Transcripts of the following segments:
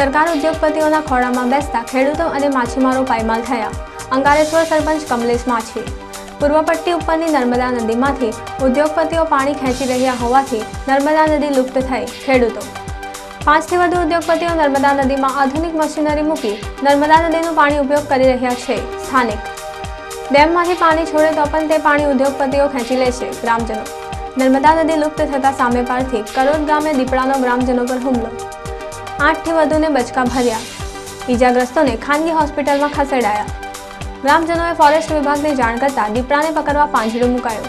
સરકાર ઉદ્યોગપતિઓના ખોળામાં બેસતા ખેડૂતો અને માછીમારો પાયમાલ થયા. અંગારેશ્વર સરપંચ કમલેશ માછી. પૂર્વ પટ્ટી ઉપરની નર્મદા નદીમાંથી ઉદ્યોગપતિઓ પાણી ખેંચી રહ્યા હોવાથી નર્મદા નદી લુપ્ત થઈ ખેડૂતો. પાંચથી વધુ ઉદ્યોગપતિઓ નર્મદા નદીમાં આધુનિક મશીનરી મૂકી નર્મદા નદીનું પાણી ઉપયોગ કરી રહ્યા છે. સ્થાનિક. ડેમમાંથી પાણી છોડે તો પણ તે પાણી ઉદ્યોગપતિઓ ખેંચી લે છે. ગ્રામજનો. નર્મદા નદી લુપ્ત થતા સામે પારથી કરોડ ગામે દીપડાનો ગ્રામજનો પર હુમલો. આઠથી વધુને બચકા ભર્યા. ઈજાગ્રસ્તોને ખાનગી હોસ્પિટલમાં ખસેડાયા. ગ્રામજનોએ ફોરેસ્ટ વિભાગને જાણ કરતાં દીપડાને પકડવા પાંજરો મુકાયો.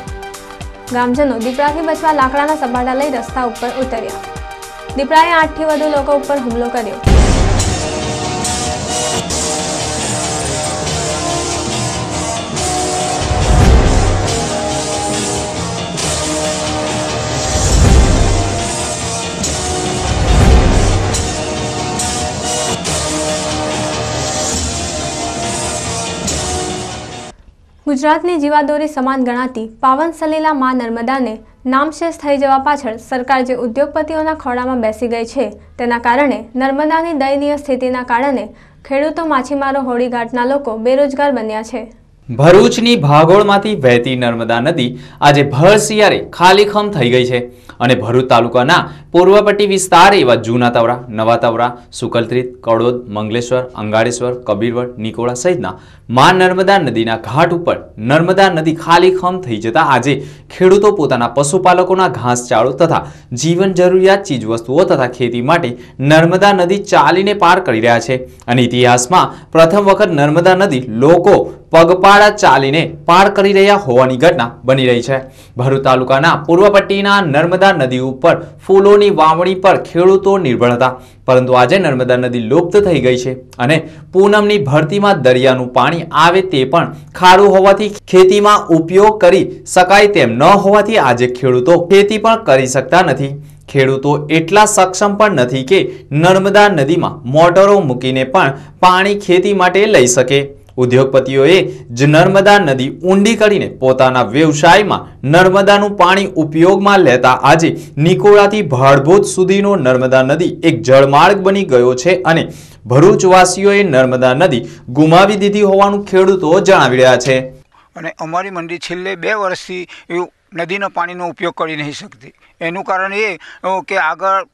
ગ્રામજનો દીપડાથી બચવા લાકડાના સપાટા લઈ રસ્તા ઉપર ઉતર્યા. દીપડાએ આઠથી વધુ લોકો ઉપર હુમલો કર્યો. ગુજરાતની જીવાદોરી સમાન ગણાતી પાવન સલીલા મા નર્મદાને નામશેષ થઈ જવા પાછળ સરકાર જે ઉદ્યોગપતિઓના ખોળામાં બેસી ગઈ છે, તેના કારણે નર્મદાની દયનીય સ્થિતિના કારણે ખેડૂતો માછીમારો હોળીઘાટના લોકો બેરોજગાર બન્યા છે. ભરૂચની ભાગોળમાંથી વહેતી નર્મદા નદી આજે ભર શિયાળે ખાલીખમ થઈ ગઈ છે અને ભરૂચ તાલુકાના પૂર્વપટ્ટી વિસ્તાર એવા જૂના તવરા, નવા તવરા, સુકલત્રીત, કડોદ, મંગલેશ્વર, અંગારેશ્વર, કબીરવડ નિકોળા સહિતના મા નર્મદા નદીના ઘાટ ઉપર નર્મદા નદી ખાલીખમ થઈ જતા આજે ખેડૂતો પોતાના પશુપાલકોના ઘાસચાળો તથા જીવન જરૂરિયાત ચીજવસ્તુઓ તથા ખેતી માટે નર્મદા નદી ચાલીને પાર કરી રહ્યા છે. અને ઇતિહાસમાં પ્રથમ વખત નર્મદા નદી લોકો પગપાળા ચાલીને પાર કરી રહ્યા હોવાની ઘટના બની રહી છે. ભરૂચ તાલુકાના પૂર્વ પટ્ટીના નર્મદા નદી ઉપર ફૂલોની વાવણી પર ખેડૂતો નિર્ભર હતા. પરંતુ આજે નર્મદા નદી લુપ્ત થઈ ગઈ છે અને પૂનમની ભરતીમાં દરિયાનું પાણી આવે તે પણ ખારું હોવાથી ખેતીમાં ઉપયોગ કરી શકાય તેમ ન હોવાથી આજે ખેડૂતો ખેતી પણ કરી શકતા નથી. ખેડૂતો એટલા સક્ષમ પણ નથી કે નર્મદા નદીમાં મોટરો મૂકીને પણ પાણી ખેતી માટે લઈ શકે. ઉદ્યોગપતિઓએ જ નર્મદા નદી ઊંડી કરીને પોતાના વ્યવસાયમાં નર્મદાનું પાણી ઉપયોગમાં લેતા આજે નિકોળાથી ભાડભૂત સુધીનો નર્મદા નદી એક જળમાર્ગ બની ગયો છે અને ભરૂચવાસીઓએ નર્મદા નદી ગુમાવી દીધી હોવાનું ખેડૂતો જણાવી રહ્યા છે. અને અમારી મંડી છેલ્લે બે વર્ષથી નદીના પાણીનો ઉપયોગ કરી નહીં શકતી. એનું કારણ એ કે આગળ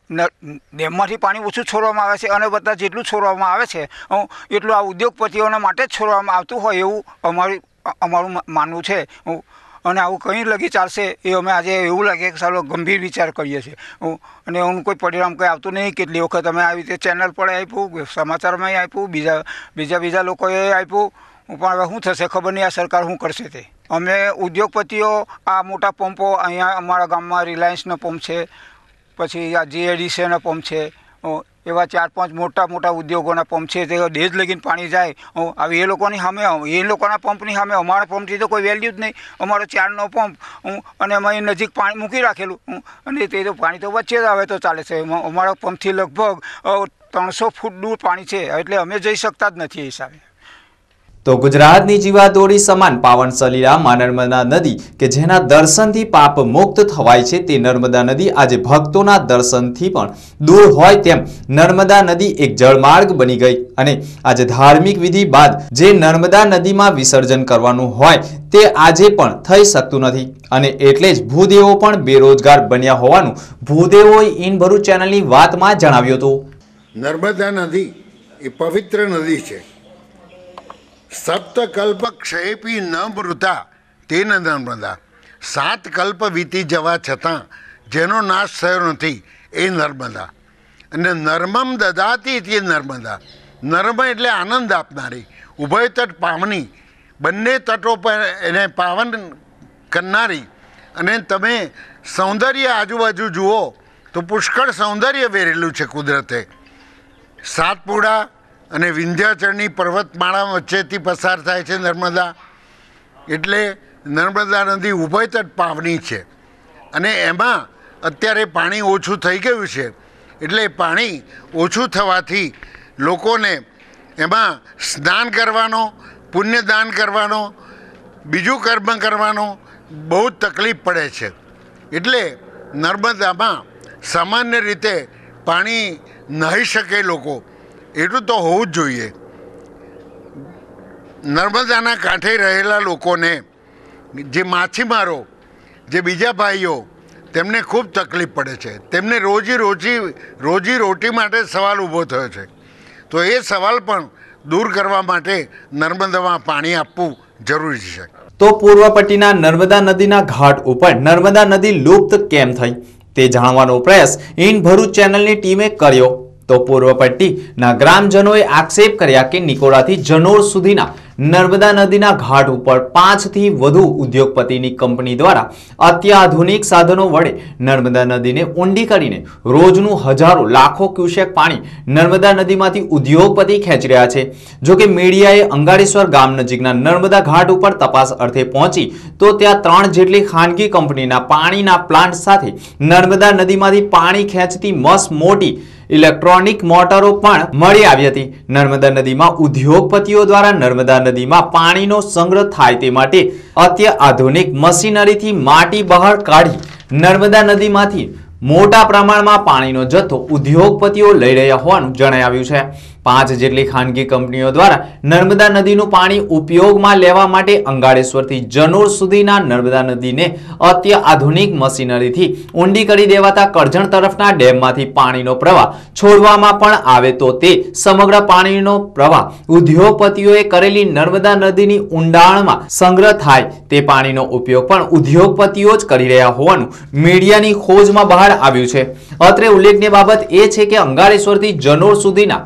ડેમમાંથી પાણી ઓછું છોડવામાં આવે છે, અને બધા જેટલું છોડવામાં આવે છે એટલું આ ઉદ્યોગપતિઓના માટે જ છોડવામાં આવતું હોય એવું અમારું અમારું માનવું છે. અને આવું કંઈ લગી ચાલશે એ અમે આજે એવું લાગે કે સારો ગંભીર વિચાર કરીએ છીએ. અને એનું કોઈ પરિણામ કંઈ આવતું નહીં. કેટલી વખત અમે આવી રીતે ચેનલ પર આપ્યું સમાચારમાં આપ્યું, બીજા બીજા બીજા લોકોએ આપ્યું. પણ હવે શું થશે? ખબર નહીં આ સરકાર શું કરશે તે. અમે ઉદ્યોગપતિઓ આ મોટા પંપો અહીંયા અમારા ગામમાં રિલાયન્સનો પંપ છે, પછી આ જીએડીસીનો પંપ છે એવા ચાર પાંચ મોટા મોટા ઉદ્યોગોના પંપ છે, તે ડેજ લગીને પાણી જાય. હવે એ લોકોની સામે, એ લોકોના પંપની સામે અમારા પંપથી તો કોઈ વેલ્યુ જ નહીં. અમારો ચારનો પંપ હું અને અમે નજીક પાણી મૂકી રાખેલું. હું અને તે તો પાણી તો વચ્ચે જ આવે તો ચાલે છે. અમારા પંપથી લગભગ ત્રણસો ફૂટ દૂર પાણી છે, એટલે અમે જઈ શકતા જ નથી એ હિસાબે. તો ગુજરાતની જીવાદોરી સમાન પાવન સલીલા મા નર્મદા નદી કે જેના દર્શનથી પાપ મુક્ત થવાય છે તે નર્મદા નદી આજે ભક્તોના દર્શનથી પણ દૂર હોય તેમ નર્મદા નદી એક જળમાર્ગ બની ગઈ અને આજે ધાર્મિક વિધિ બાદ જે નર્મદા નદીમાં વિસર્જન કરવાનું હોય તે આજે પણ થઈ શકતું નથી. અને એટલે જ ભૂદેવો પણ બેરોજગાર બન્યા હોવાનું ભૂદેવોએ ઇન ભરૂચ ચેનલની વાતમાં જણાવ્યું હતું. નર્મદા નદી એ પવિત્ર નદી છે. સપ્તકલ્પ ક્ષયપી ન મૃતા તે ન નર્મદા સાત કલ્પ વીતી જવા છતાં જેનો નાશ થયો નથી, એ નર્મદા. અને નર્મમ દદાતી તે નર્મદા. નર્મ એટલે આનંદ આપનારી. ઉભય તટ પાવની. બંને તટો પર એને પાવન કરનારી. અને તમે સૌંદર્ય આજુબાજુ જુઓ, તો પુષ્કળ સૌંદર્ય વેરેલું છે કુદરતે. સાતપુડા અને વિંધ્યાચળની પર્વતમાળા વચ્ચેથી પસાર થાય છે નર્મદા. એટલે નર્મદા નદી ઉભયતટ પાવની છે. અને એમાં અત્યારે પાણી ઓછું થઈ ગયું છે. એટલે પાણી ઓછું થવાથી લોકોને એમાં સ્નાન કરવાનો, પુણ્યદાન કરવાનો, બીજું કર્મ કરવાનો બહુ તકલીફ પડે છે. એટલે નર્મદામાં સામાન્ય રીતે પાણી નાહી શકે લોકો. એટલું તો હોવું જ જોઈએ. નર્મદાના કાંઠે રહેલા લોકોને જે માછીમારો, જે બીજા ભાઈઓ, તેમને ખૂબ તકલીફ પડે છે. તેમને રોજી રોજી રોજી રોટી માટે સવાલ ઊભો થયો છે. તો એ સવાલ પણ દૂર કરવા માટે નર્મદામાં પાણી આપવું જરૂરી છે. તો પૂર્વ પટ્ટીના નર્મદા નદીના ઘાટ ઉપર નર્મદા નદી લુપ્ત કેમ થઈ? તે જાણવાનો પ્રયાસ ઇન ભરૂચ ચેનલની ટીમે કર્યો. તો પૂર્વ પટ્ટીના ગ્રામજનોએ આક્ષેપ કર્યા કે નિકોરાથી જનોર સુધીના નર્મદા નદીના ઘાટ ઉપર પાંચથી વધુ ઉદ્યોગપતિની કંપની દ્વારા અત્યાધુનિક સાધનો વડે નર્મદા નદીને ઊંડી કરીને રોજનું હજારો લાખો ક્યુસેક પાણી નર્મદા નદીમાંથી ઉદ્યોગપતિ ખેંચી રહ્યા છે. જો કે મીડિયાએ અંગારેશ્વર ગામ નજીકના નર્મદા ઘાટ ઉપર તપાસ અર્થે પહોંચી, તો ત્યાં ત્રણ જેટલી ખાનગી કંપનીના પાણીના પ્લાન્ટ સાથે નર્મદા નદીમાંથી પાણી ખેંચતી મસ્ત મોટી ઇલેક્ટ્રોનિક મોટરો પણ મળી આવી હતી. નર્મદા નદીમાં ઉદ્યોગપતિઓ દ્વારા નર્મદા નદીમાં પાણીનો સંગ્રહ થાય તે માટે અત્યાધુનિક મશીનરીથી માટી બહાર કાઢી નર્મદા નદીમાંથી મોટા પ્રમાણમાં પાણીનો જથ્થો ઉદ્યોગપતિઓ લઈ રહ્યા હોવાનું જણાવ્યું છે. પાંચ જેટલી ખાનગી કંપનીઓ દ્વારા નર્મદા નદીનું પાણી ઉપયોગમાં લેવા માટે અંગાળેશ્વરથી જનોર સુધીના નર્મદા નદીને અત્યાધુનિક મશીનરીથી ઊંડી કરી દેવાતા કરજણ તરફના ડેમમાંથી પાણીનો પ્રવાહ છોડવામાં પણ આવે તો તે સમગ્ર પાણીનો પ્રવાહ ઉદ્યોગપતિઓએ કરેલી નર્મદા નદીની ઊંડાણમાં સંગ્રહ થાય તે પાણીનો ઉપયોગ પણ ઉદ્યોગપતિઓ જ કરી રહ્યા હોવાનું મીડિયાની ખોજમાં બહાર આવ્યું છે. અત્રે ઉલ્લેખનીય બાબત એ છે કે અંગારેશ્વરથી જનોર સુધીના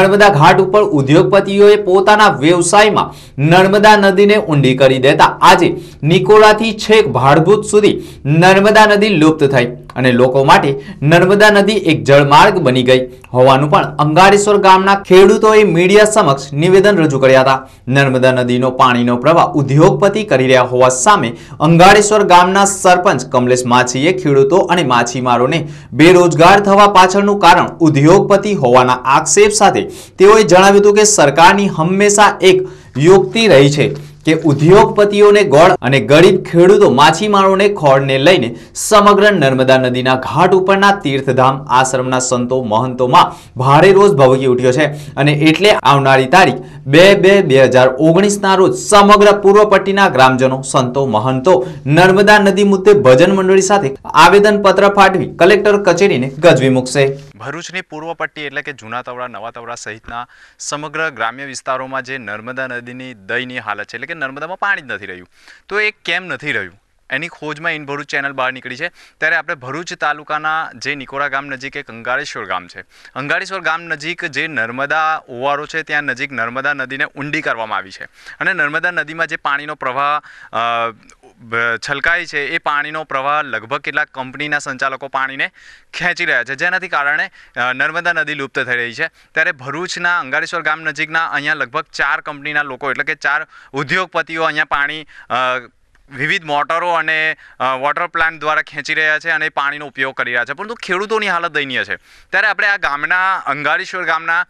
નર્મદા ઘાટ ઉપર ઉદ્યોગપતિઓએ પોતાના વ્યવસાયમાં નર્મદા નદીને ઊંડી કરી દેતા. આજે નિકોલાથી છેક ભાડભૂત સુધી નર્મદા નદી લુપ્ત થઈ અને લોકો માટે નર્મદા નદી એક જળમાર્ગ બની ગઈ. હોવાનું પણ અંગારેશ્વર ગામના ખેડૂતોએ મીડિયા સમક્ષ નિવેદન રજૂ કર્યા હતા. નર્મદા નદીનો પાણીનો પ્રવાહ ઉદ્યોગપતિ કરી રહ્યા હોવા સામે અંગારેશ્વર ગામના સરપંચ કમલેશ માછીએ ખેડૂતો અને માછીમારોને બેરોજગાર થવા પાછળનું કારણ ઉદ્યોગપતિ હોવાના આક્ષેપ સાથે તેઓએ જણાવ્યું હતું કે સરકારની હંમેશા એક યુક્તિ રહી છે કે ઉદ્યોગપતિઓને ગોળ અને ગરીબ ખેડૂતો માછીમારોને ખોળને લઈને સમગ્ર નર્મદા નદીના ઘાટ ઉપરના તીર્થધામ આશ્રમના સંતો મહંતોમાં ભારે રોષ ભવકી ઉઠ્યો છે અને એટલે આવનારી તારીખ બે બે બે હજાર ઓગણીસના રોજ સમગ્ર પૂર્વ પટ્ટીના ગ્રામજનો, સંતો, મહંતો નર્મદા નદી મુદ્દે ભજન મંડળી સાથે આવેદનપત્ર ફાટવી કલેક્ટર કચેરીને ગજવી મૂકશે. ભરૂચની પૂર્વ પટ્ટી એટલે કે જૂના તવડા, નવા તવડા સહિતના સમગ્ર ગ્રામ્ય વિસ્તારોમાં જે નર્મદા નદીની દયનીય હાલત છે, એટલે કે નર્મદામાં પાણી જ નથી રહ્યું. તો એ કેમ નથી રહ્યું? એની ખોજમાં ઇન ભરૂચ ચેનલ બહાર નીકળી છે. ત્યારે આપણે ભરૂચ તાલુકાના જે નિકોરા ગામ નજીક એક અંગારેશ્વર ગામ છે. અંગારેશ્વર ગામ નજીક જે નર્મદા ઓવારો છે, ત્યાં નજીક નર્મદા નદીને ઊંડી કરવામાં આવી છે. અને નર્મદા નદીમાં જે પાણીનો પ્રવાહ છલકાય છે એ પાણીનો પ્રવાહ લગભગ કેટલાક કંપનીના સંચાલકો પાણીને ખેંચી રહ્યા છે. જેનાથી કારણે નર્મદા નદી લુપ્ત થઈ રહી છે. ત્યારે ભરૂચના અંગારેશ્વર ગામ નજીકના અહીંયા લગભગ ચાર કંપનીના લોકો એટલે કે ચાર ઉદ્યોગપતિઓ અહીંયા પાણી વિવિધ મોટરો અને વોટર પ્લાન્ટ દ્વારા ખેંચી રહ્યા છે અને પાણીનો ઉપયોગ કરી રહ્યા છે. પરંતુ ખેડૂતોની હાલત દયનીય છે. ત્યારે આપણે આ ગામના, અંગારેશ્વર ગામના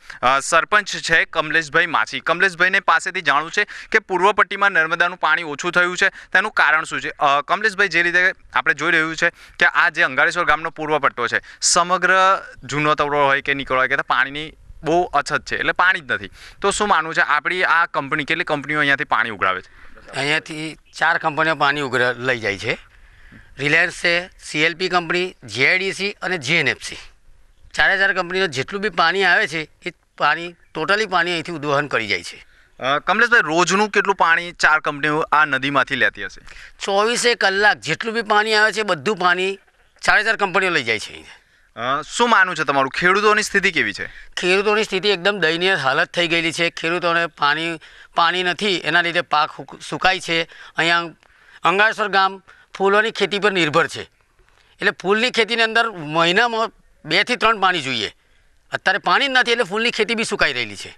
સરપંચ છે કમલેશભાઈ માછી. કમલેશભાઈને પાસેથી જાણવું છે કે પૂર્વ પટ્ટીમાં નર્મદાનું પાણી ઓછું થયું છે. તેનું કારણ શું છે? કમલેશભાઈ, જે રીતે આપણે જોઈ રહ્યું છે કે આ જે અંગારેશ્વર ગામનો પૂર્વ પટ્ટો છે, સમગ્ર જૂનો તવડો હોય કે નીકળો હોય કે પાણીની બહુ અછત છે. એટલે પાણી જ નથી. તો શું માનવું છે? આપણી આ કંપની કેટલી કંપનીઓ અહીંયાથી પાણી ઉગાડે છે? અહીંયાથી ચાર કંપનીઓ પાણી ઉઘર લઈ જાય છે. રિલાયન્સ છે સીએલપી કંપની જીઆઈડીસી અને જીએનએફસી ચારે ચાર કંપનીઓ જેટલું બી પાણી આવે છે એ પાણી ટોટલી પાણી અહીંથી ઉદ્વહન કરી જાય છે. કમલેશભાઈ રોજનું કેટલું પાણી ચાર કંપનીઓ આ નદીમાંથી લેતી હશે? ચોવીસે કલાક જેટલું બી પાણી આવે છે બધું પાણી ચારે ચાર કંપનીઓ લઈ જાય છે અહીંથી. અ, શું માનવું છે તમારું? ખેડૂતોની સ્થિતિ કેવી છે? ખેડૂતોની સ્થિતિ એકદમ દયનીય હાલત થઈ ગયેલી છે. ખેડૂતોને પાણી પાણી નથી એના લીધે પાક સુકાય છે. અહીંયા અંગારેશ્વર ગામ ફૂલોની ખેતી પર નિર્ભર છે. એટલે ફૂલની ખેતીની અંદર મહિનામાં બેથી ત્રણ પાણી જોઈએ. અત્યારે પાણી જ નથી એટલે ફૂલની ખેતી બી સુકાઈ રહેલી છે.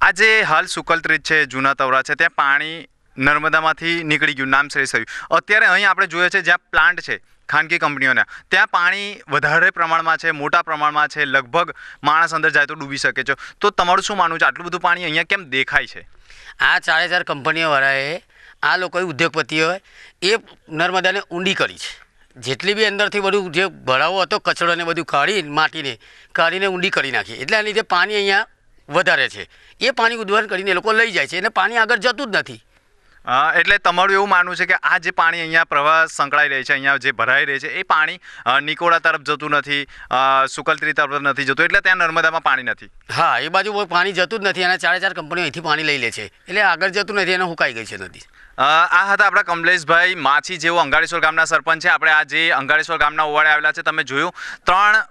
આજે હાલ સુકલત્રીજ છે જૂના તવરા છે ત્યાં પાણી નર્મદામાંથી નીકળી ગયું નામ શ્રેષ્ઠ થયું. અત્યારે અહીં આપણે જોઈએ છે જ્યાં પ્લાન્ટ છે ખાનગી કંપનીઓના. ત્યાં પાણી વધારે પ્રમાણમાં છે, મોટા પ્રમાણમાં છે, લગભગ માણસ અંદર જાય તો ડૂબી શકે છે. તો તમારું શું માનવું છે? આટલું બધું પાણી અહીંયા કેમ દેખાય છે? આ ચારે ચાર કંપનીઓવાળાએ આ લોકોએ ઉદ્યોગપતિઓએ એ નર્મદાને ઊંડી કરી છે. જેટલી બી અંદરથી બધું જે ભરાવો હતો કચરો ને બધું કાઢી, માટીને કાઢીને ઊંડી કરી નાખી. એટલે આ લીધે પાણી અહીંયા વધારે છે. એ પાણી ઉદ્વહન કરીને એ લોકો લઈ જાય છે. અને પાણી આગળ જતું જ નથી. એટલે તમારું એવું માનવું છે કે આ જે પાણી અહીંયા પ્રવાહ સંકળાઈ રહી છે, અહીંયા જે ભરાઈ રહી છે, એ પાણી નિકોડા તરફ જતું નથી સુકલત્રી તરફ નથી જતું, એટલે ત્યાં નર્મદામાં પાણી નથી. હા, એ બાજુ પાણી જતું જ નથી અને ચારે ચાર કંપનીઓ અહીંથી પાણી લઈ લે છે. એટલે આગળ જતું નથી એને હુકાઈ ગઈ છે નદી. આ હતા આપણા કમલેશભાઈ માછી જેઓ અંગારેશ્વર ગામના સરપંચ છે. આપણે આ જે અંગારેશ્વર ગામના ઓવાડે આવેલા છે. તમે જોયું, ત્રણ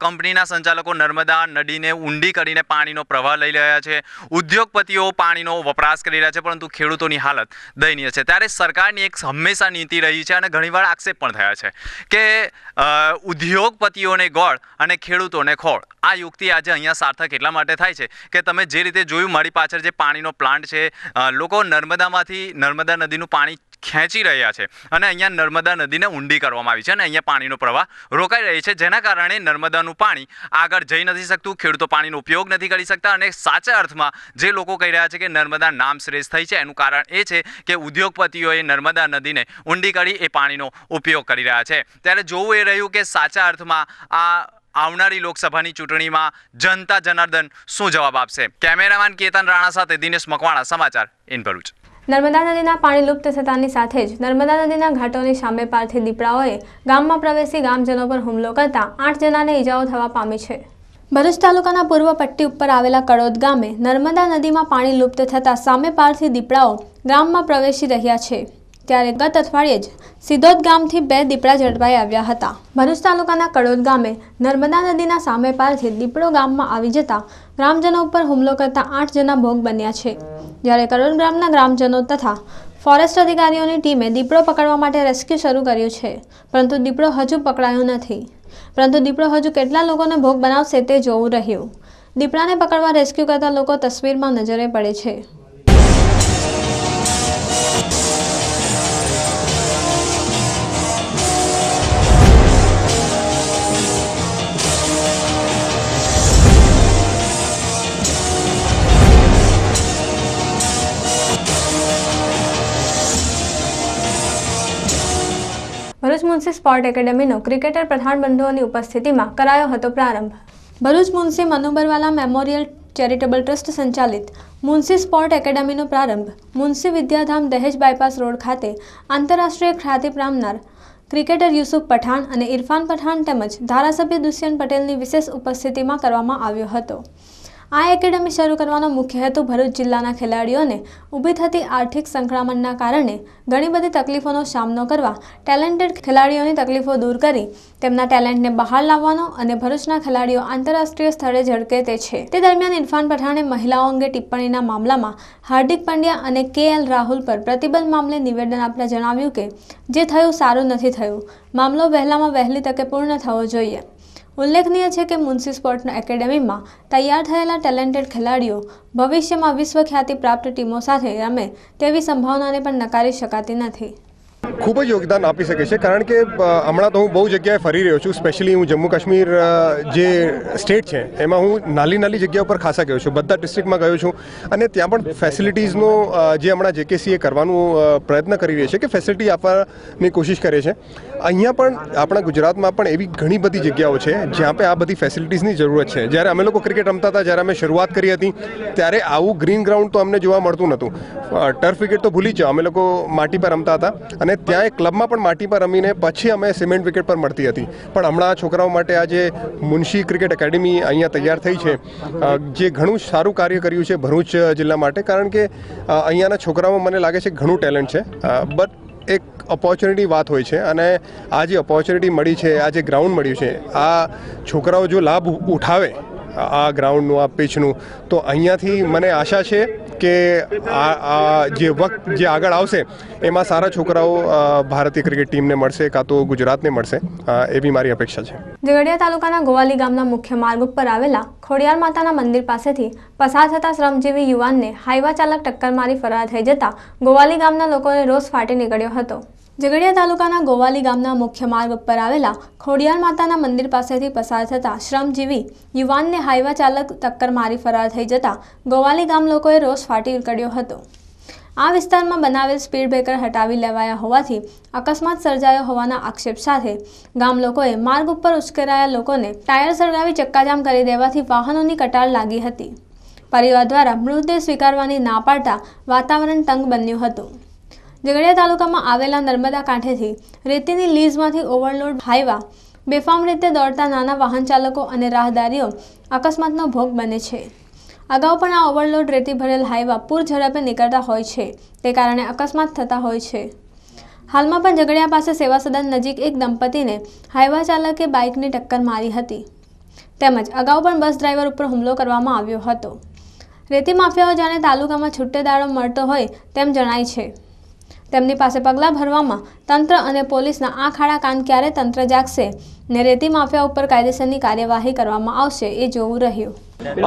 કંપનીના સંચાલકો નર્મદા નદીને ઊંડી કરીને પાણીનો પ્રવાહ લઈ રહ્યા છે. ઉદ્યોગપતિઓ પાણીનો વપરાશ કરી રહ્યા છે, પરંતુ ખેડૂતોની હાલત દયનીય છે. ત્યારે સરકારની એક હંમેશા નીતિ રહી છે અને ઘણીવાર આક્ષેપ પણ થયા છે કે ઉદ્યોગપતિઓને ગોળ અને ખેડૂતોને ખોળ. આ યુક્તિ આજે અહીંયા સાર્થક એટલા માટે થાય છે કે તમે જે રીતે જોયું, મારી પાછળ જે પાણીનો પ્લાન્ટ છે લોકો નર્મદામાંથી, નર્મદા નદીનું પાણી ખેંચી રહ્યા છે અને અહીંયા નર્મદા નદીને ઊંડી કરવામાં આવી છે અને અહીંયા પાણીનો પ્રવાહ રોકાઈ રહી છે, જેના કારણે નર્મદાનું પાણી આગળ જઈ નથી શકતું, ખેડૂતો પાણીનો ઉપયોગ નથી કરી શકતા અને સાચા અર્થમાં જે લોકો કહી રહ્યા છે કે નર્મદા નામ શ્રેષ્ઠ થઈ છે, એનું કારણ એ છે કે ઉદ્યોગપતિઓએ નર્મદા નદીને ઊંડી કરી એ પાણીનો ઉપયોગ કરી રહ્યા છે. ત્યારે જોવું એ રહ્યું કે સાચા અર્થમાં આ આવનારી લોકસભાની ચૂંટણીમાં જનતા જનાર્દન શું જવાબ આપશે? કેમેરામેન કેતન રાણા સાથે દિનેશ મકવાણા, સમાચાર ઇન ભરૂચ. નર્મદા નદીના પાણી લુપ્ત થતાની સાથે જ નર્મદા નદીના ઘાટોની સામે પારથી દીપડાઓએ ગામમાં પ્રવેશી ગામજનો પર હુમલો કરતા આઠ જણાને ઈજાઓ થવા પામી છે. ભરૂચ તાલુકાના પૂર્વ પટ્ટી ઉપર આવેલા કડોદ ગામે નર્મદા નદીમાં પાણી લુપ્ત થતાં સામે પારથી દીપડાઓ ગામમાં પ્રવેશી રહ્યા છે. ત્યારે ગત અઠવાડિયે જ સિદોદ ગામથી બે દીપડા ઝડપાઈ આવ્યા હતા. ભરૂચ તાલુકાના કડોદ ગામે નર્મદા નદીના સામે પારથી દીપડો ગામમાં આવી જતા ગ્રામજનો ઉપર હુમલો કરતા આઠ જણા ભોગ બન્યા છે. જ્યારે કડોદ ગામના ગ્રામજનો તથા ફોરેસ્ટ અધિકારીઓની ટીમે દીપડો પકડવા માટે રેસ્ક્યુ શરૂ કર્યું છે, પરંતુ દીપડો હજુ પકડાયો નથી. પરંતુ દીપડો હજુ કેટલા લોકોને ભોગ બનાવશે તે જોવું રહ્યું. દીપડાને પકડવા રેસ્ક્યુ કરતા લોકો તસવીરમાં નજરે પડે છે. મુન્સી સ્પોર્ટ એકેડેમીનો ક્રિકેટર પ્રધાન બંધુઓની ઉપસ્થિતિમાં કરાયો હતો પ્રારંભ. Bharuch Munshi Manubarwala memorial charitable trust સંચાલિત મુનશી સ્પોર્ટ એકેડેમીનો પ્રારંભ મુનશી વિદ્યાધામ દહેજ બાયપાસ રોડ ખાતે આંતરરાષ્ટ્રીય ખ્યાતિ પામનાર ક્રિકેટર યુસુફ પઠાણ અને ઇરફાન પઠાણ તેમજ ધારાસભ્ય દુષ્યંત પટેલની વિશેષ ઉપસ્થિતિમાં કરવામાં આવ્યો હતો. આ એકેડેમી શરૂ કરવાનો મુખ્ય હેતુ ભરૂચ જિલ્લાના ખેલાડીઓને ઊભી થતી આર્થિક સંક્રમણના કારણે ઘણી બધી તકલીફોનો સામનો કરવા, ટેલેન્ટેડ ખેલાડીઓની તકલીફો દૂર કરી, તેમના ટેલેન્ટને બહાર લાવવાનો અને ભરૂચના ખેલાડીઓ આંતરરાષ્ટ્રીય સ્થળે ઝળકે તે છે. તે દરમિયાન ઇરફાન પઠાણે મહિલાઓ અંગે ટિપ્પણીના મામલામાં હાર્દિક પંડ્યા અને કે એલ રાહુલ પર પ્રતિબંધ મામલે નિવેદન આપતા જણાવ્યું કે, જે થયું સારું નથી થયું. મામલો વહેલામાં વહેલી તકે પૂર્ણ થવો જોઈએ. ઉલ્લેખનીય છે કે મુન્સી સ્પોર્ટ્સ એકેડેમીમાં તૈયાર થયેલા ટેલેન્ટેડ ખેલાડીઓ ભવિષ્યમાં વિશ્વ ખ્યાતિ પ્રાપ્ત ટીમો સાથે રમે તેવી સંભાવનાને પણ નકારી શકાતી નથી. ખૂબ જ યોગદાન આપી શકે છે કારણ કે હમણાં તો હું બહુ જગ્યાએ ફરી રહ્યો છું. સ્પેશિયલી હું જમ્મુ કાશ્મીર જે સ્ટેટ છે, એમાં હું નાલી નાલી જગ્યા ઉપર ખાસા ગયો છું. બધા ડિસ્ટ્રિક્ટમાં ગયો છું અને ત્યાં પણ ફેસિલિટીઝનો જે હમણાં જેકેસીએ કરવાનું પ્રયત્ન કરી રહી છે કે ફેસિલિટી આપવાની કોશિશ કરે છે. અહીંયા પણ આપણા ગુજરાતમાં પણ એવી ઘણી બધી જગ્યાઓ છે જ્યાં પે આ બધી ફેસિલિટીઝની જરૂરત છે. જ્યારે અમે લોકો ક્રિકેટ રમતા હતા, જ્યારે અમે શરૂઆત કરી હતી, ત્યારે આવું ગ્રીન ગ્રાઉન્ડ તો અમને જોવા મળતું નહોતું. ટર્ફ વિકેટ તો ભૂલી જ અમે લોકો માટી પર રમતા હતા અને ત્યાં એક ક્લબમાં પણ માટી પર રમીને પછી અમે સિમેન્ટ વિકેટ પર મળતી હતી. પણ હમણાં છોકરાઓ માટે આજે મુનશી ક્રિકેટ એકેડમી અહીંયા તૈયાર થઈ છે. જે ઘણું સારું કાર્ય કર્યું છે ભરૂચ જિલ્લા માટે. કારણ કે અહીંયાના છોકરાઓમાં મને લાગે છે ઘણું ટેલેન્ટ છે. બટ એક ઓપોર્ચ્યુનિટી વાત હોય છે અને આ જે ઓપોર્ચ્યુનિટી મળી છે, આ જે ગ્રાઉન્ડ મળ્યું છે, આ છોકરાઓ જો લાભ ઉઠાવે આ ગ્રાઉન્ડનું, આ પીચનું તો અહીંયાથી મને આશા છે કે આ જે વખત જે આગળ આવશે, એમાં સારા છોકરાઓ ભારતીય ક્રિકેટ ટીમને મળશે, કાં તો ગુજરાતને મળશે. એવી મારી અપેક્ષા છે. ઝઘડિયા તાલુકાના ગોવાલી ગામના મુખ્ય માર્ગ ઉપર આવેલા ખોડિયાર માતાના મંદિર પાસેથી પસાર થતા શ્રમજીવી યુવાનને હાઈવા ચાલક ટક્કર મારી ફરાર થઈ જતા ગોવાલી ગામના લોકોને રોષ ફાટી નીકળ્યો હતો. ઝઘડિયા તાલુકાના ગોવાલી ગામના મુખ્ય માર્ગ ઉપર આવેલા ખોડિયાર માતાના મંદિર પાસેથી પસાર થતા શ્રમજીવી યુવાનને હાઈવા ચાલક ટક્કર મારી ફરાર થઈ જતા ગોવાલી ગામ લોકોએ રોષ ફાટી નીકળ્યો હતો. આ વિસ્તારમાં બનાવેલ સ્પીડ બ્રેકર હટાવી લેવાયા હોવાથી અકસ્માત સર્જાયો હોવાના આક્ષેપ સાથે ગામ લોકોએ માર્ગ ઉપર ઉશ્કેરાયા લોકોને ટાયર સળગાવી ચક્કાજામ કરી દેવાથી વાહનોની કટાર લાગી હતી. પરિવાર દ્વારા મૃતદેહ સ્વીકારવાની ના પાડતા વાતાવરણ તંગ બન્યું હતું. ઝઘડિયા તાલુકામાં આવેલા નર્મદા કાંઠેથી રેતીની લીઝમાંથી ઓવરલોડ હાઈવા બેફામ રીતે દોડતા નાના વાહન ચાલકો અને રાહદારીઓ અકસ્માતનો ભોગ બને છે. અગાઉ પણ આ ઓવરલોડ રેતી ભરેલ હાઈવા પૂર ઝડપે નીકળતા હોય છે, તે કારણે અકસ્માત થતા હોય છે. હાલમાં પણ ઝઘડિયા પાસે સેવા સદન નજીક એક દંપતીને હાઈવા ચાલકે બાઇકની ટક્કર મારી હતી. તેમજ અગાઉ પણ બસ ડ્રાઈવર ઉપર હુમલો કરવામાં આવ્યો હતો. રેતી માફિયાઓ જાણે તાલુકામાં છુટ્ટેદારો મળતો હોય તેમ જણાય છે. તેમની પાસે પગલાં ભરવામાં તંત્ર અને પોલીસના આ ખાડા કાન ક્યારે તંત્ર જાગશે ને રેતી માફિયા ઉપર કાયદેસરની કાર્યવાહી કરવામાં આવશે એ જોવું રહ્યું.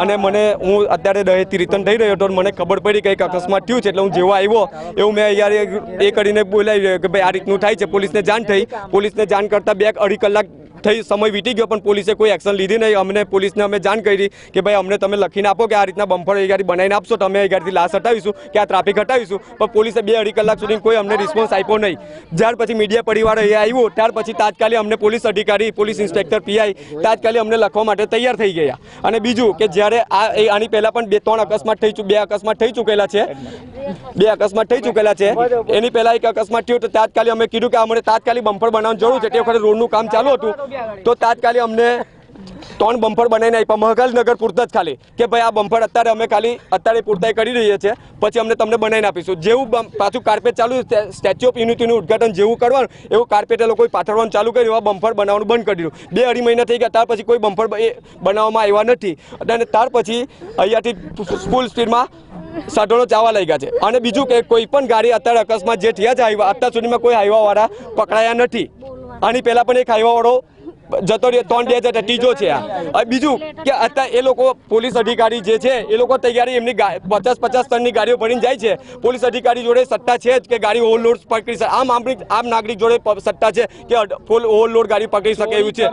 અને મને હું અત્યારે દહેજથી રિટર્ન થઈ રહ્યો હતો મને ખબર પડી કંઈક અકસ્માત થયું છે એટલે હું જેવો આવ્યો એવું મેં અહીંયા એ કરીને બોલાવી કે ભાઈ આ રીતનું થાય છે, પોલીસને જાણ થઈ. પોલીસને જાણ કરતાં બે અઢી કલાક થઈ સમય વીતી ગયો, પણ પોલીસે કોઈ એક્શન લીધી નહીં. અમને પોલીસને અમે જાણ કરી કે ભાઈ, અમને તમે લખીને આપો કે આ રીતના બમ્ફર ગાડી બનાવીને આપશો, તો અમે ગાડીથી લાશ હટાવીશું કે આ ટ્રાફિક હટાવીશું. પણ પોલીસે બે અઢી કલાક સુધી કોઈ અમને રિસ્પોન્સ આપ્યો નહીં. જ્યાર પછી મીડિયા પરિવાર અહીંયા આવ્યો. ત્યાર પછી તાત્કાલિક અમને પોલીસ અધિકારી, પોલીસ ઇન્સ્પેક્ટર પીઆઈ તાત્કાલિક અમને લખવા માટે તૈયાર થઈ ગયા. અને બીજું કે જ્યારે આ આની પહેલાં પણ બે, ત્રણ અકસ્માત થઈ ચૂક બે અકસ્માત થઈ ચૂકેલા છે. બે અકસ્માત થઈ ચૂકેલા છે. એની પહેલાં એક અકસ્માત થયો તો તાત્કાલિક અમે કીધું કે અમને તાત્કાલિક બમ્ફર બનાવવાની જરૂર છે. તે વખતે રોડનું કામ ચાલુ હતું. તો તાત્કાલિક અમને ત્રણ બમ્પર બનાવીને આપ્યા. મહાકાલનગર પૂરતા જ ખાલી. કે ભાઈ આ બમ્પર અત્યારે અમે ખાલી અત્યારે પૂરતા કરી રહીએ છીએ. પછી અમને તમને બનાવીને આપીશું. જેવું પાછું કાર્પેટ ચાલુ સ્ટેચ્યુ ઓફ યુનિટીનું ઉદઘાટન જેવું કરવાનું એવું કાર્પેટ એ લોકોએ પાથરવાનું ચાલુ કર્યું. એવા બમ્પર બનાવવાનું બંધ કરી દીધું. બે અઢી મહિના થઈ ગયા. ત્યાર પછી કોઈ બમ્પર બનાવવામાં આવ્યા નથી. અને ત્યાર પછી અહીંયાથી ફૂલ સ્પીડમાં સાધનો ચાવા લાગ્યા છે. અને બીજું કે કોઈ પણ ગાડી અત્યારે અકસ્માત જે થયા છે હાઈવા અત્યાર સુધીમાં કોઈ હાઈવાવાળા પકડાયા નથી. આની પહેલાં પણ એક હાઈવાવાળો જતો રહ્યો, ત્રણ બે હજાર ત્રીજો છે આ. બીજું કે અત્યારે એ લોકો પોલીસ અધિકારી જે છે, એ લોકો તૈયારી એમની પચાસ પચાસ ટનની ગાડીઓ ભરીને જાય છે. પોલીસ અધિકારી જોડે સત્તા છે કે ગાડી ઓવરલોડ પકડી શકે. આમ આમ નાગરિક જોડે સત્તા છે કે ઓવરલોડ ગાડી પકડી શકે એવું છે.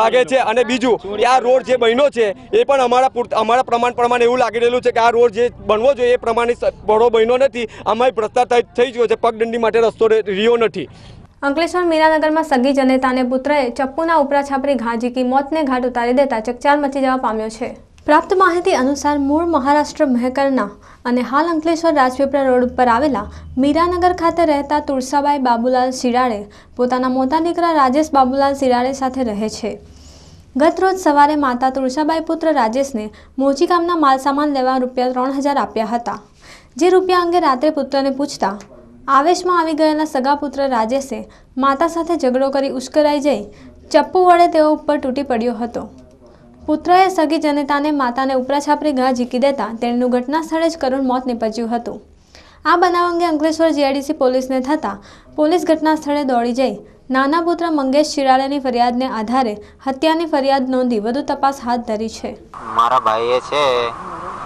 ભાગે છે. અને બીજું કે આ રોડ જે બન્યો છે, એ પણ અમારા અમારા પ્રમાણ પ્રમાણે એવું લાગી રહેલું છે કે આ રોડ જે બનવો જોઈએ એ પ્રમાણે બળો બન્યો નથી. અમારી ભ્રષ્ટાચાર થઈ ગયો છે. પગદંડી માટે રસ્તો રહ્યો નથી. અંકલેશ્વર મીરાનગરમાં સગી જનેતાને પુત્રએ ચપ્પુના ઉપરા છાપરી ઘા ઝીકી મોતને ઘાટ ઉતારી દેતા ચકચાર મચી જવા પામ્યો છે. પ્રાપ્ત માહિતી અનુસાર મૂળ મહારાષ્ટ્ર મહેકરના અને હાલ અંકલેશ્વર રાજપીપળા રોડ ઉપર આવેલા મીરાનગર ખાતે રહેતા તુળસાબાઈ બાબુલાલ શિરાળે પોતાના મોટા દીકરા રાજેશ બાબુલાલ શિરાળે સાથે રહે છે. ગત રોજ સવારે માતા તુળસાબાઈ પુત્ર રાજેશને મોચી ગામના માલસામાન લેવા રૂપિયા ત્રણ હજાર આપ્યા હતા. જે રૂપિયા અંગે રાત્રે પુત્રને પૂછતા આવેશમાં આવી ગયેલા સગા પુત્ર રાજેશે માતા સાથે ઝઘડો કરી ઉશ્કેરાઈ જઈ ચપ્પુ વડે તેઓ ઉપર તૂટી પડ્યો હતો. પુત્રએ સગી જનતાને માતાને ઉપરા છાપરી ઘા ઝીકી દેતા તેણીનું ઘટના સ્થળે જ કરુણ મોત નીપજ્યું હતું. આ બનાવ અંગે અંકલેશ્વર જીઆઈડીસી પોલીસને થતાં પોલીસ ઘટના સ્થળે દોડી જઈ નાના પુત્ર મંગેશ શિરાળેની ફરિયાદને આધારે હત્યાની ફરિયાદ નોંધી વધુ તપાસ હાથ ધરી છે. મારા ભાઈએ છે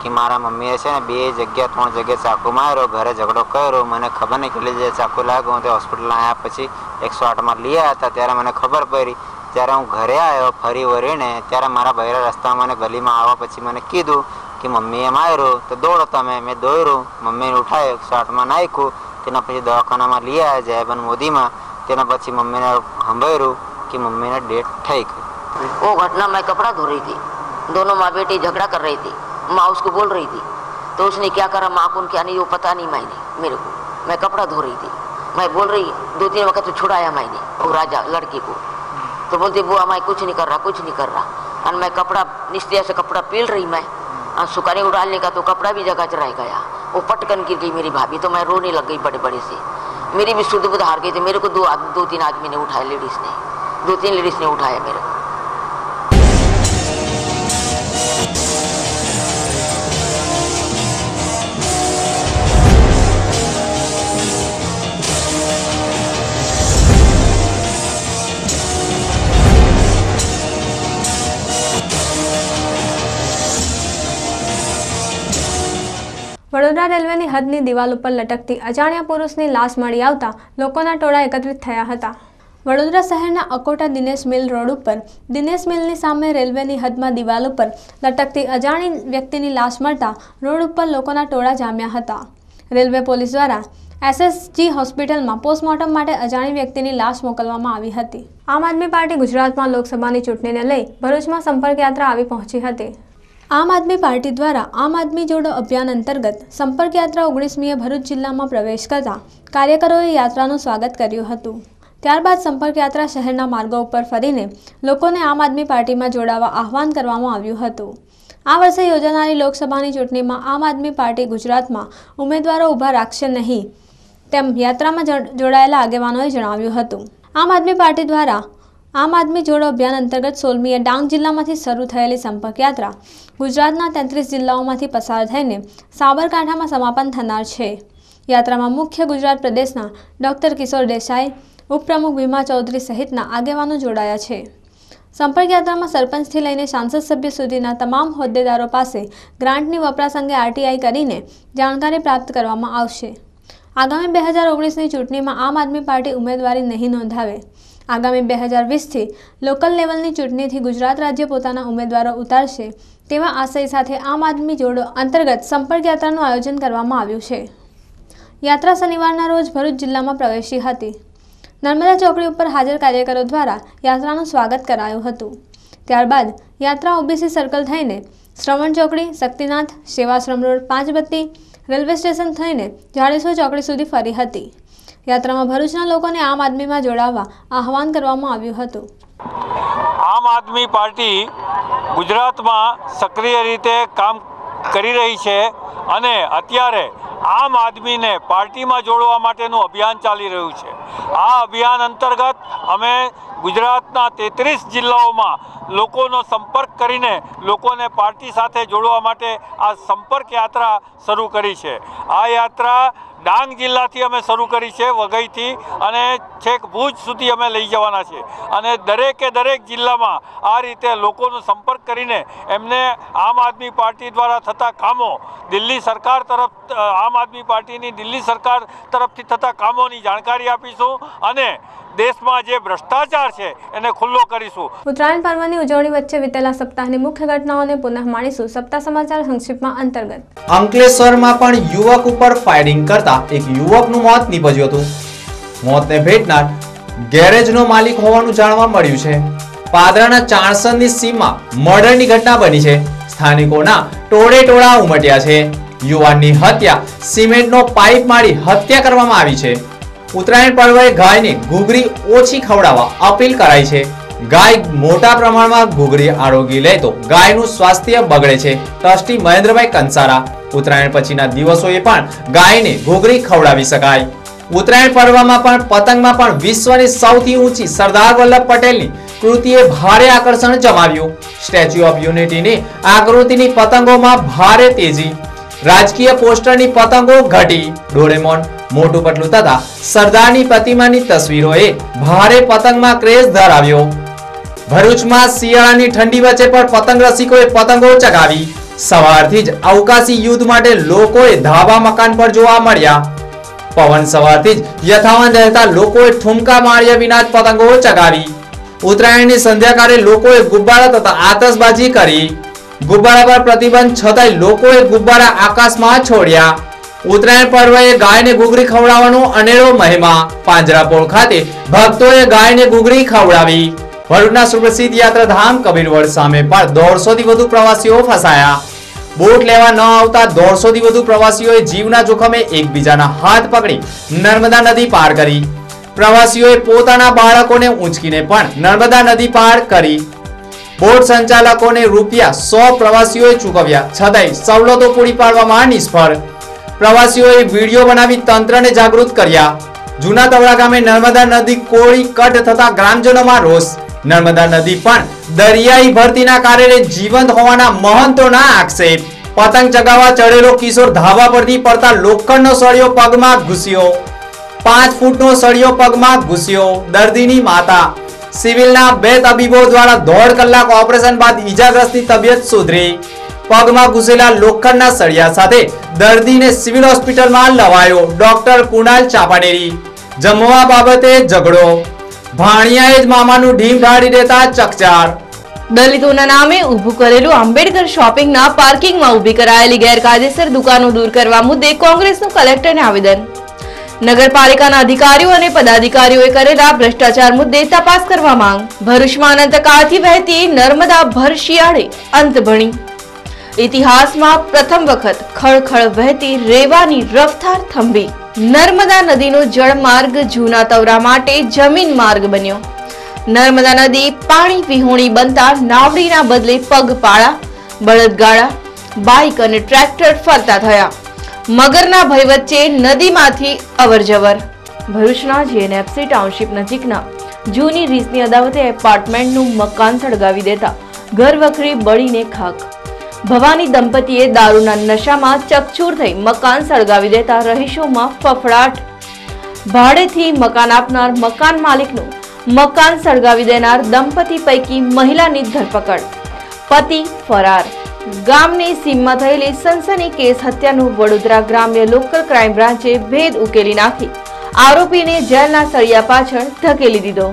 કે મારા મમ્મીએ છે ને બે જગ્યા ત્રણ જગ્યાએ ચાકુ માર્યો ઘરે ઝઘડો કર્યો મને ખબર નહીં કેટલી જગ્યાએ ચાકુ લાગ્યો તે હોસ્પિટલ આવ્યા પછી એકસો આઠમાં લઈ આવ્યા હતા ત્યારે મને ખબર પડી જ્યારે હું ઘરે આવ્યો ફરી વળીને ત્યારે મારા ભાઈના રસ્તામાં મને ગલીમાં આવવા પછી મને કીધું કે મમ્મીએ માર્યો તો દોડો તમે મેં દોડ્યું મમ્મીને ઉઠાવ્યો એકસો આઠમાં નાખ્યું તેના પછી દવાખાનામાં લઈ આવ્યા જયબન મોદીમાં તેના પછી મમ્મીને સંભાળ્યું કે મમ્મીને ડેથ થઈ ગઈ वो घटना मैं कपड़ा धो रही थी दोनों माँ बेटी झगड़ा कर रही थी माँ उसको बोल रही थी तो उसने क्या करा? माँ को क्या नहीं वो पता नहीं मैंने मेरे को। मैं कपड़ा धो रही थी। मैं बोल रही दो तीन वक्त तो छुड़ाया मैंने वो राजा, लड़की को। तो बोलती, बुआ, मैं कुछ नहीं कर रहा, कुछ नहीं कर रहा। और मैं कपड़ा निश्चय से कपड़ा पील रही मैं। और सुखाने को डालने का तो कपड़ा भी जगह च गया। वो पटकन गिर गई मेरी भाभी तो मैं रोने लग गई बड़े बड़े से। मेरी भी शुद्ध बुद्ध हार गई थी। मेरे को दो दो तीन आदमी ने उठाया लेडीज़ ने। दो तीन लेडीज़ ने उठाया मेरे को। વડોદરા રેલવેની હદની દિવાલ ઉપર લટકતી અજાણ્યા પુરુષની લાશ મળી આવતા લોકોના ટોળા એકત્રિત થયા હતા. વડોદરા શહેરના અકોટા દિનેશ મિલ રોડ ઉપર દિનેશ મિલની સામે રેલવેની હદમાં દિવાલ ઉપર લટકતી અજાણી વ્યક્તિની લાશ મળતા રોડ ઉપર લોકોના ટોળા જામ્યા હતા. રેલવે પોલીસ દ્વારા એસએસજી હોસ્પિટલમાં પોસ્ટમોર્ટમ માટે અજાણી વ્યક્તિની લાશ મોકલવામાં આવી હતી. આમ આદમી પાર્ટી ગુજરાતમાં લોકસભાની ચૂંટણીને લઈ ભરૂચમાં સંપર્ક યાત્રા આવી પહોંચી હતી. આમ આદમી પાર્ટી દ્વારા આમ આદમી જોડો અભિયાન અંતર્ગત સંપર્ક યાત્રા ઓગણીસમીએ ભરૂચ જિલ્લામાં પ્રવેશ કરતા કાર્યકરોએ યાત્રાનું સ્વાગત કર્યું હતું. ત્યારબાદ સંપર્ક યાત્રા શહેરના માર્ગો ઉપર ફરીને લોકોને આમ આદમી પાર્ટીમાં જોડાવા આહવાન કરવામાં આવ્યું હતું. આ વર્ષે યોજાનારી લોકસભાની ચૂંટણીમાં આમ આદમી પાર્ટી ગુજરાતમાં ઉમેદવારો ઊભા રાખશે નહીં તેમ યાત્રામાં જોડાયેલા આગેવાનોએ જણાવ્યું હતું. આમ આદમી પાર્ટી દ્વારા આમ આદમી જોડો અભિયાન અંતર્ગત સોલમીએ ડાંગ જિલ્લામાંથી શરૂ થયેલી સંપર્ક યાત્રા ગુજરાતના તેત્રીસ જિલ્લાઓમાંથી પસાર થઈને સાબરકાંઠામાં સમાપન થનાર છે. યાત્રામાં મુખ્ય ગુજરાત પ્રદેશના ડોક્ટર કિશોર દેસાઈ, ઉપપ્રમુખ ભીમા ચૌધરી સહિતના આગેવાનો જોડાયા છે. સંપર્ક યાત્રામાં સરપંચથી લઈને સાંસદ સભ્ય સુધીના તમામ હોદ્દેદારો પાસે ગ્રાન્ટની વપરાશ અંગે આરટીઆઈ કરીને જાણકારી પ્રાપ્ત કરવામાં આવશે. આગામી બે હજાર ઓગણીસની ચૂંટણીમાં આમ આદમી પાર્ટી ઉમેદવારી નહીં નોંધાવે. આગામી બે હજાર વીસથી લોકલ લેવલની ચૂંટણીથી ગુજરાત રાજ્ય પોતાના ઉમેદવારો ઉતારશે તેવા આશય સાથે આમ આદમી જોડો અંતર્ગત સંપર્ક યાત્રાનું આયોજન કરવામાં આવ્યું છે. યાત્રા શનિવારના રોજ ભરૂચ જિલ્લામાં પ્રવેશી હતી. નર્મદા ચોકડી ઉપર હાજર કાર્યકરો દ્વારા યાત્રાનું સ્વાગત કરાયું હતું. ત્યારબાદ યાત્રા ઓબીસી સર્કલ થઈને શ્રવણ ચોકડી, Shaktinath, Sevashram road, Panchbatti railway station થઈને જાડેશ્વર ચોકડી સુધી ફરી હતી. યાત્રામાં ભરૂચના લોકોને આમ આદમીમાં જોડાવવા આહવાન કરવામાં આવ્યું હતું. આમ આદમી પાર્ટી ગુજરાતમાં સક્રિય રીતે કામ કરી રહી છે અને અત્યારે આમ આદમીને પાર્ટીમાં જોડવા માટેનું અભિયાન ચાલી રહ્યું છે. આ અભિયાન અંતર્ગત અમે ગુજરાતના તેત્રીસ જિલ્લાઓમાં લોકોનો સંપર્ક કરીને લોકોને પાર્ટી સાથે જોડવા માટે આ સંપર્ક યાત્રા શરૂ કરી છે. આ યાત્રા ડાંગ જિલ્લાથી અમે શરૂ કરી છે વઘઈથી અને છેક ભુજ સુધી અમે લઈ જવાના છે. અને દરેકે દરેક જિલ્લામાં આ રીતે લોકોનો સંપર્ક કરીને એમને આમ આદમી પાર્ટી દ્વારા થતા કામો દિલ્હી સરકાર તરફ આમ આદમી પાર્ટીની દિલ્હી સરકાર તરફથી થતા કામોની જાણકારી આપીશું અને દેશમાં જે ભ્રષ્ટાચાર છે એને ખુલ્લો કરીશું. ઉત્તરાયણ પર્વની ઉજવણી વચ્ચે વિતેલા સપ્તાહની મુખ્ય ઘટનાઓને પુનઃ માણીશું. સપ્તાહ સમાચાર સંક્ષિપ્તમાં અંતર્ગત. અંકલેશ્વરમાં પણ યુવક ઉપર ફાયરિંગ કરતા એક યુવકનું મોત નીપજ્યું હતું. મોતને ભેટનાર ગેરેજનો માલિક હોવાનું જાણવા મળ્યું છે. પાદરાના ચાણસદની સીમમાં મર્ડરની ઘટના બની છે. સ્થાનિકોના ટોળે ટોળા ઉમટ્યા છે. યુવાનની હત્યા, સિમેન્ટનો પાઇપ મારી હત્યા કરવામાં આવી છે. ઉત્તરાયણ પર્વએ ગાયને ઘૂઘરી ઓછી ખવડાવવા અપીલ કરાઈ છે. ગાય મોટા પ્રમાણમાં ઘૂઘરી આરોગી લે તો ગાયનું સ્વાસ્થ્ય બગડે છે. ટ્રસ્ટી મહેન્દ્રભાઈ કંસારા ઉત્તરાયણ પછીના દિવસોએ પણ ગાયને ઘોઘરી ખવડાવી શકાય. ઉત્તરાયણ પર્વમાં પણ પતંગમાં પણ વિશ્વની સૌથી ઊંચી સરદાર વલ્લભ પટેલની કૃતિએ ભારે આકર્ષણ જમાવ્યું. સ્ટેચ્યુ ઓફ યુનિટીની આકૃતિની પતંગોમાં ભારે તેજી. રાજકીય પોસ્ટરની પતંગો ઘટી. ડોરેમોન મોટું પટલું તથા સરદારની પ્રતિમાની તસવીરોએ ભારે પતંગમાં ક્રેઝ ધરાવ્યો. ભરૂચમાં શિયાળાની ઠંડી વચ્ચે પણ પતંગ રસિકોએ પતંગો ચગાવી. સવારથી જ અવકાશી યુદ્ધ માટે લોકોએ ધાબા મકાન પર જોવા મળ્યા. પવન સવારથી જ યથાવત રહેતા લોકોએ ઠુમકા માર્યા વિના જ પતંગો ચગાવી. ઉત્તરાયણની સંધ્યાકાળે લોકોએ ગુબ્બારા તથા આતશબાજી કરી. ગુબ્બારા પર પ્રતિબંધ છતાંય લોકોએ ગુબ્બારા આકાશમાં છોડ્યા. ઉત્તરાયણ પર્વએ ગાયને ગુગરી ખવડાવવાનો અનેરો મહિમા. પાંજરાપોળ ખાતે ભક્તોએ ગાયને ગુગરી ખવડાવી. ભરૂચના સુપ્રસિદ્ધ યાત્રાધામ કબીરવડ સામે પણ દોઢસો થી વધુ પ્રવાસીઓ ફસાયા. બોટ લેવા ન આવતા દોઢસો થી વધુ પ્રવાસીઓએ જીવના જોખમે એકબીજાના હાથ પકડી નર્મદા નદી પાર કરી. પ્રવાસીઓએ પોતાના બાળકોને ઊંચકીને પણ નર્મદા નદી પાર કરી. બોટ સંચાલકોને રૂપિયા સો પ્રવાસીઓએ ચૂકવ્યા, છતાંય સવલતો પૂરી પાડવામાં નિષ્ફળ. પ્રવાસીઓએ વીડિયો બનાવી તંત્રને જાગૃત કર્યા. જૂના તવડા ગામે નર્મદા નદી કોળી કટ થતા ગ્રામજનોમાં રોષ. નર્મદા નદી પણ દરિયાઈ ભરતીના કારણે જીવંત હોવાના મહંતોના આક્ષેપ. પતંગ ચગાવવા ચડેલો કિશોર ધાબા પરથી પડતા લોખંડનો સળિયો પગમાં ઘૂસ્યો. પાંચ ફૂટનો સળિયો પગમાં ઘૂસ્યો. દર્દીની માતા. સિવિલના બે તબીબો દ્વારા દોઢ કલાક ઓપરેશન બાદ ઈજાગ્રસ્તની તબિયત સુધરી. પગમાં ઘૂસેલા લોખંડના સળિયા સાથે દર્દીને સિવિલ હોસ્પિટલમાં લવાયો. ડોક્ટર કુણાલ ચાપાડેરી જમવા બાબતે ઝઘડો. ભાણિયાએ જ મામાનું ઢીમ ઢાળી દેતા ચકચાર. દલિતોના નામે ઊભું કરેલું આંબેડકર શોપિંગના પાર્કિંગમાં ઊભી કરાયેલી ગેરકાયદેસર દુકાનો દૂર કરવા મુદ્દે કોંગ્રેસનું કલેક્ટરને આવેદન. નગરપાલિકાના અધિકારીઓ અને પદાધિકારીઓએ કરેલા ભ્રષ્ટાચાર મુદ્દે તપાસ કરવા માંગ. ભરૂચમાં અનંતકાળથી વહેતી નર્મદા ભર શિયાળે અંત ભણી. ઇતિહાસમાં પ્રથમ વખત ખળખળ વહેતી રેવાની રફતાર થંભી. નર્મદા નદીનો જળમાર્ગ જૂના તવરા માટે જમીન માર્ગ બન્યો. નર્મદા નદી પાણી વિહોણી બનતા નાવડીના બદલે પગપાળા બળદગાડા બાઇક અને ટ્રેક્ટર ફરતા થયા. મગરના ભય વચ્ચે નદીમાંથી અવરજવર. ભરૂચના જીએનએફસી ટાઉનશીપ નજીકના જૂની રીસની અદાવતે એપાર્ટમેન્ટનું મકાન સળગાવી દેતા ઘર વખરી બળીને ખાક ભવાની દંપતીએ દારૂના નશામાં ચકચૂર થઈ મકાન સળગાવી દેતા રહીશોમાં ફફડાટ. ભાડેથી મકાન આપનાર મકાન માલિકનું મકાન સળગાવી દેનાર દંપતી પૈકી મહિલાની ધરપકડ. પતિ ફરાર. ગામની સીમમાં થયેલી સનસની કેસ હત્યાનું વડોદરા ગ્રામ્ય લોકલ ક્રાઇમ બ્રાન્ચે ભેદ ઉકેલી નાખી. આરોપીને જેલના સળિયા પાછળ ધકેલી દીધો.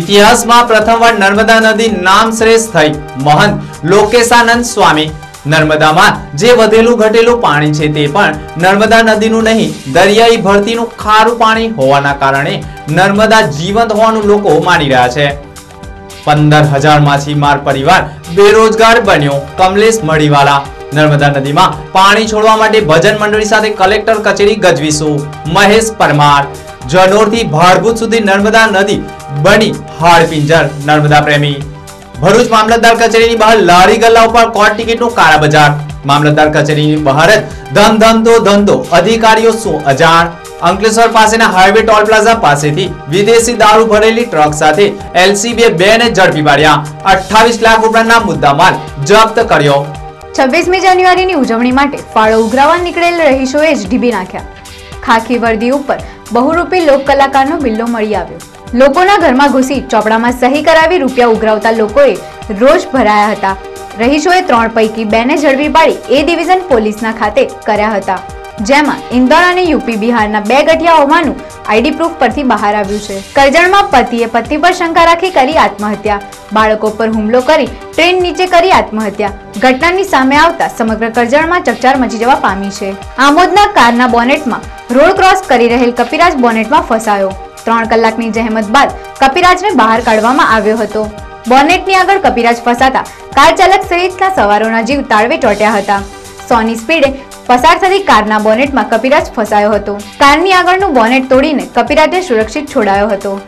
ઇતિહાસમાં પ્રથમવાર નર્મદા નદી નામ શ્રેષ્ઠ થઈ. મહંત લોકેશાનંદ સ્વામી નર્મદામાં જે વધેલું ઘટેલું પાણી છે તે પણ નર્મદા નદીનું નહીં, દરિયાઈ ભરતીનું ખારું પાણી હોવાના કારણે નર્મદા જીવંત હોવાનું લોકો માની રહ્યા છે. પંદર હજાર માછીમાર પરિવાર બેરોજગાર બન્યો, કમલેશ મડીવાલા નર્મદા નદીમાં પાણી છોડવા માટે ભજન મંડળી સાથે કલેક્ટર કચેરી ગજવીશું. મહેશ પરમાર. જનોરથી ભાડભૂત સુધી નર્મદા નદી બની હાડપિંજર, નર્મદા પ્રેમી. ભરૂચ મામલતદાર કચેરીની બહાર લારી ગલ્લા ઉપર કોર્ટ ટિકિટનું કાળા બજાર મામલતદાર કચેરીની બહાર જ ધમ ધમતો ધંધો, અધિકારીઓ શું અજાણ. અંકલેશ્વર પાસેના હાઈવે ટોલ પ્લાઝા પાસેથી વિદેશી દારૂ ભરેલી ટ્રક સાથે એલસીબીએ બે ને ઝડપી પાડ્યા. અઠ્ઠાવીસ લાખ રૂપિયાના મુદ્દામાલ જપ્ત કર્યો. છવ્વીસમી જાન્યુઆરીની ઉજવણી માટે ફાળો ઉઘરાવા નીકળેલ રહીશોએ જ ઢીબી નાખ્યા. ખાખી વર્દી ઉપર બહુરૂપી લોક કલાકારનો બિલ્લો મળી આવ્યો. લોકોના ઘરમાં ઘૂસી ચોપડામાં સહી કરાવી રૂપિયા ઉઘરાવતા લોકોએ રોષ ભરાયા હતા. રહીશોએ ત્રણ પૈકી બેને ઝડપી પાડી એ ડિવિઝન પોલીસના ખાતે કર્યા હતા. જેમાં ઇન્દોર અને યુપી બિહારના બે ગઠિયા હોવાનું આઈડી પ્રૂફ પરથી બહાર આવ્યું છે. કરજણમાં પતિએ પતિ પર શંકા રાખી કરી આત્મહત્યા. બાળકો પર હુમલો કરી ટ્રેન નીચે કરી આત્મહત્યા. ઘટનાની સામે આવતા સમગ્ર કરજણમાં ચકચાર મચી જવા પામી છે. આમોદના કારના બોનેટમાં રોડ ક્રોસ કરી રહેલ કપિરાજ બોનેટમાં ફસાયો. ત્રણ કલાકની જહેમત બાદ કપિરાજને બહાર કાઢવામાં આવ્યો હતો. બોનેટની આગળ કપિરાજ ફસાતા કાર ચાલક સહિતના સવારોના જીવ તાળવે ચોટ્યા હતા. સોની સ્પીડે પસાર થતી કારના બોનેટમાં કપિરાજ ફસાયો હતો. કારની આગળનું બોનેટ તોડીને કપિરાજને સુરક્ષિત છોડાયો હતો.